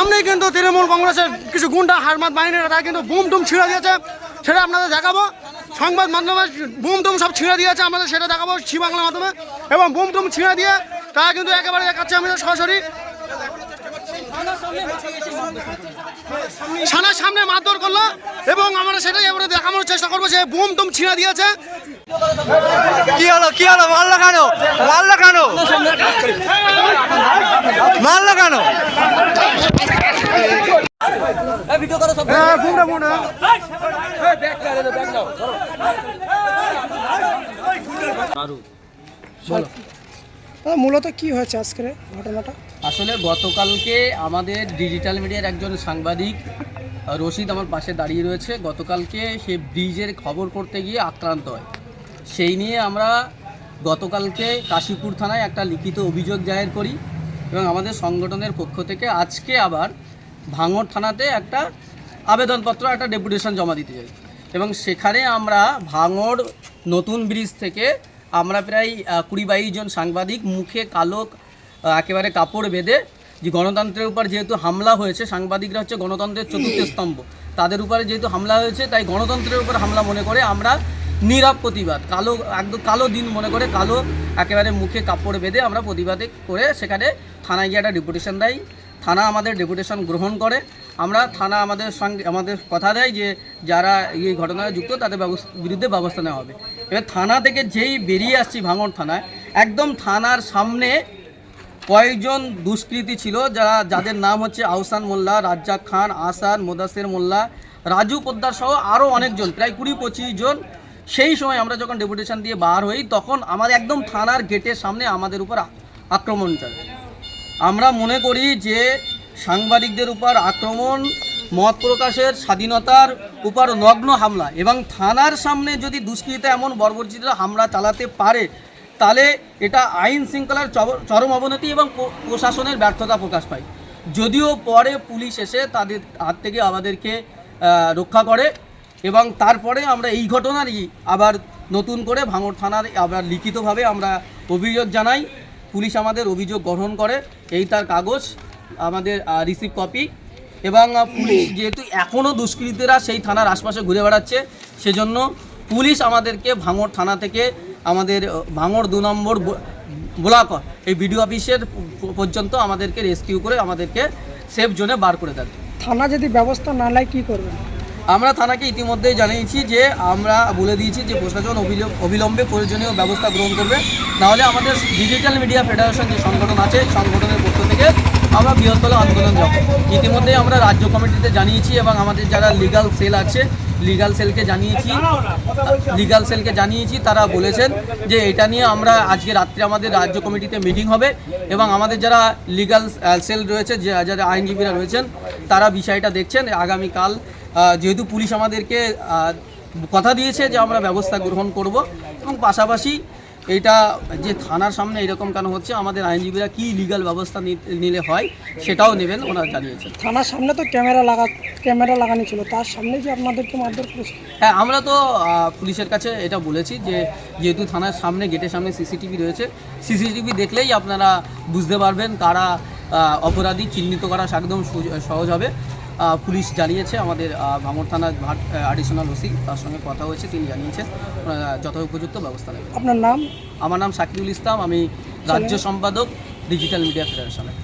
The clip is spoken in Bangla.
সামনেই কিন্তু তৃণমূল কংগ্রেসের কিছু গুন্ডা হারমাত বাহিনীরা, তারা কিন্তু বুম টুম ছিঁড়ে দিয়েছে। সেটা আপনাদের দেখাবো। সংবাদ মাধ্যমে বুম টুম সব ছিঁড়ে দিয়েছে আমাদের সেটা দেখাবো সি বাংলার মাধ্যমে। এবং বুম টুম ছিঁড়ে দিয়ে তারা কিন্তু একেবারে দেখাচ্ছে আমাদের সরাসরি। সানার সামনে মারধর করল এবং আমরা সেটাই এবারে দেখানোর চেষ্টা করব যে বুম টুম ছিঁড়ে দিয়েছে। কি হলো কি হলো? মারলো কেন? মারলো কেন? মারলো কেন? হ্যাঁ, বুমটা বুমটা দাদা, মূলত কি হয়েছে আজকের ঘটনাটা? আসলে গতকালকে আমাদের ডিজিটাল মিডিয়ার একজন সাংবাদিক রশিদ আমার পাশে দাঁড়িয়ে রয়েছে। গতকালকে সে ব্রিজের খবর করতে গিয়ে আক্রান্ত হয়। সেই নিয়ে আমরা গতকালকে কাশীপুর থানায় একটা লিখিত অভিযোগ জাহির করি এবং আমাদের সংগঠনের পক্ষ থেকে আজকে আবার ভাঙড় থানাতে একটা আবেদনপত্র, একটা ডেপুটেশন জমা দিতে যাই এবং সেখানে আমরা ভাঙড় নতুন ব্রিজ থেকে আমরা প্রায় কুড়ি বাইশ জন সাংবাদিক মুখে কালো একেবারে কাপড় বেঁধে, যে গণতন্ত্রের উপর যেহেতু হামলা হয়েছে, সাংবাদিকরা হচ্ছে গণতন্ত্রের চতুর্থ স্তম্ভ। তাদের উপরে যেহেতু হামলা হয়েছে, তাই গণতন্ত্রের উপর হামলা মনে করে আমরা নীরব প্রতিবাদ, কালো, একদম কালো দিন মনে করে কালো, একেবারে মুখে কাপড় বেঁধে আমরা প্রতিবাদে করে সেখানে থানায় গিয়ে একটা ডেপুটেশন দেয়। থানা আমাদের ডেপুটেশন গ্রহণ করে। আমরা থানা আমাদের সঙ্গে, আমাদের কথা দেয় যে যারা এই ঘটনায় যুক্ত তাদের বিরুদ্ধে ব্যবস্থা নেওয়া হবে। এবার থানা থেকে যেই বেরিয়ে আসছি ভাঙড় থানায়, একদম থানার সামনে কয়েকজন দুষ্কৃতী ছিল, যারা, যাদের নাম হচ্ছে আহসান মোল্লা, রাজ্জাক খান আসান মোদাসের মোল্লা, রাজু পোদ্দার সহ আরও অনেকজন, প্রায় কুড়ি পঁচিশ জন। সেই সময় আমরা যখন ডেপুটেশন দিয়ে বার হই, তখন আমাদের একদম থানার গেটের সামনে আমাদের উপর আক্রমণ চলে আমরা মনে করি যে সাংবাদিকদের উপর আক্রমণ, মত প্রকাশের স্বাধীনতার উপর নগ্ন হামলা এবং থানার সামনে যদি দুষ্কৃতীরা এমন বর্বরচিত হামলা চালাতে পারে, তাহলে এটা আইন শৃঙ্খলার চরম অবনতি এবং প্রশাসনের ব্যর্থতা প্রকাশ পায়। যদিও পরে পুলিশ এসে তাদের হাত থেকে আমাদেরকে রক্ষা করে এবং তারপরে আমরা এই ঘটনারই আবার নতুন করে ভাঙড় থানার আবার লিখিতভাবে আমরা অভিযোগ জানাই। পুলিশ আমাদের অভিযোগ গ্রহণ করে এই তার কাগজ আমাদের রিসিভ কপি এবং পুলিশ যেহেতু এখনও দুষ্কৃতীরা সেই থানার আশপাশে ঘুরে বেড়াচ্ছে সেজন্য পুলিশ আমাদেরকে ভাঙড় থানা থেকে আমাদের ভাঙড় দু নম্বর ব্লক এই বিডিও অফিসের পর্যন্ত আমাদেরকে রেস্কিউ করে আমাদেরকে সেফ জোনে বার করে দেয় থানা যদি ব্যবস্থা না নেয় কী করবেন? আমরা থানাকে ইতিমধ্যেই জানিয়েছি যে আমরা বলে দিয়েছি যে প্রশাসন অবিলম্ব- প্রয়োজনীয় ব্যবস্থা গ্রহণ করবে। নাহলে আমাদের ডিজিটাল মিডিয়া ফেডারেশন যে সংগঠন আছে, সংগঠনের পক্ষ থেকে আমরা বৃহত্তর আন্দোলন যাব ইতিমধ্যেই আমরা রাজ্য কমিটিতে জানিয়েছি এবং আমাদের যারা লিগাল সেল আছে লিগাল সেলকে জানিয়েছি লিগাল সেলকে জানিয়েছি, তারা বলেছেন যে এটা নিয়ে আমরা আজকে রাত্রে আমাদের রাজ্য কমিটিতে মিটিং হবে এবং আমাদের যারা লিগাল সেল রয়েছে যারা আইনজীবীরা রয়েছেন, তারা বিষয়টা দেখছেন। আগামীকাল যেহেতু পুলিশ আমাদেরকে কথা দিয়েছে যে আমরা ব্যবস্থা গ্রহণ করব এবং পাশাপাশি এটা যে থানার সামনে এরকম কেন হচ্ছে আমাদের আইনজীবীরা কি লিগাল ব্যবস্থা নিলে হয় সেটাও নেবেন ওনারা জানিয়েছেন। থানার সামনে তো ক্যামেরা লাগা ক্যামেরা লাগানো ছিল তার সামনে যে আপনাদেরকে মারধর করেছে। হ্যাঁ আমরা তো পুলিশের কাছে এটা বলেছি যে যেহেতু থানার সামনে গেটের সামনে সিসিটিভি রয়েছে সিসিটিভি দেখলেই আপনারা বুঝতে পারবেন কারা অপরাধী চিহ্নিত করা একদম সহজ হবে। পুলিশ জানিয়েছে আমাদের ভাঙর থানার ভাট অ্যাডিশনাল ওসি তার সঙ্গে কথা হয়েছে তিনি জানিয়েছেন যথা উপযুক্ত ব্যবস্থা নেবেন। আপনার নাম? আমার নাম শাকিরুল ইসলাম আমি রাজ্য সম্পাদক ডিজিটাল মিডিয়া ফেডারেশনের।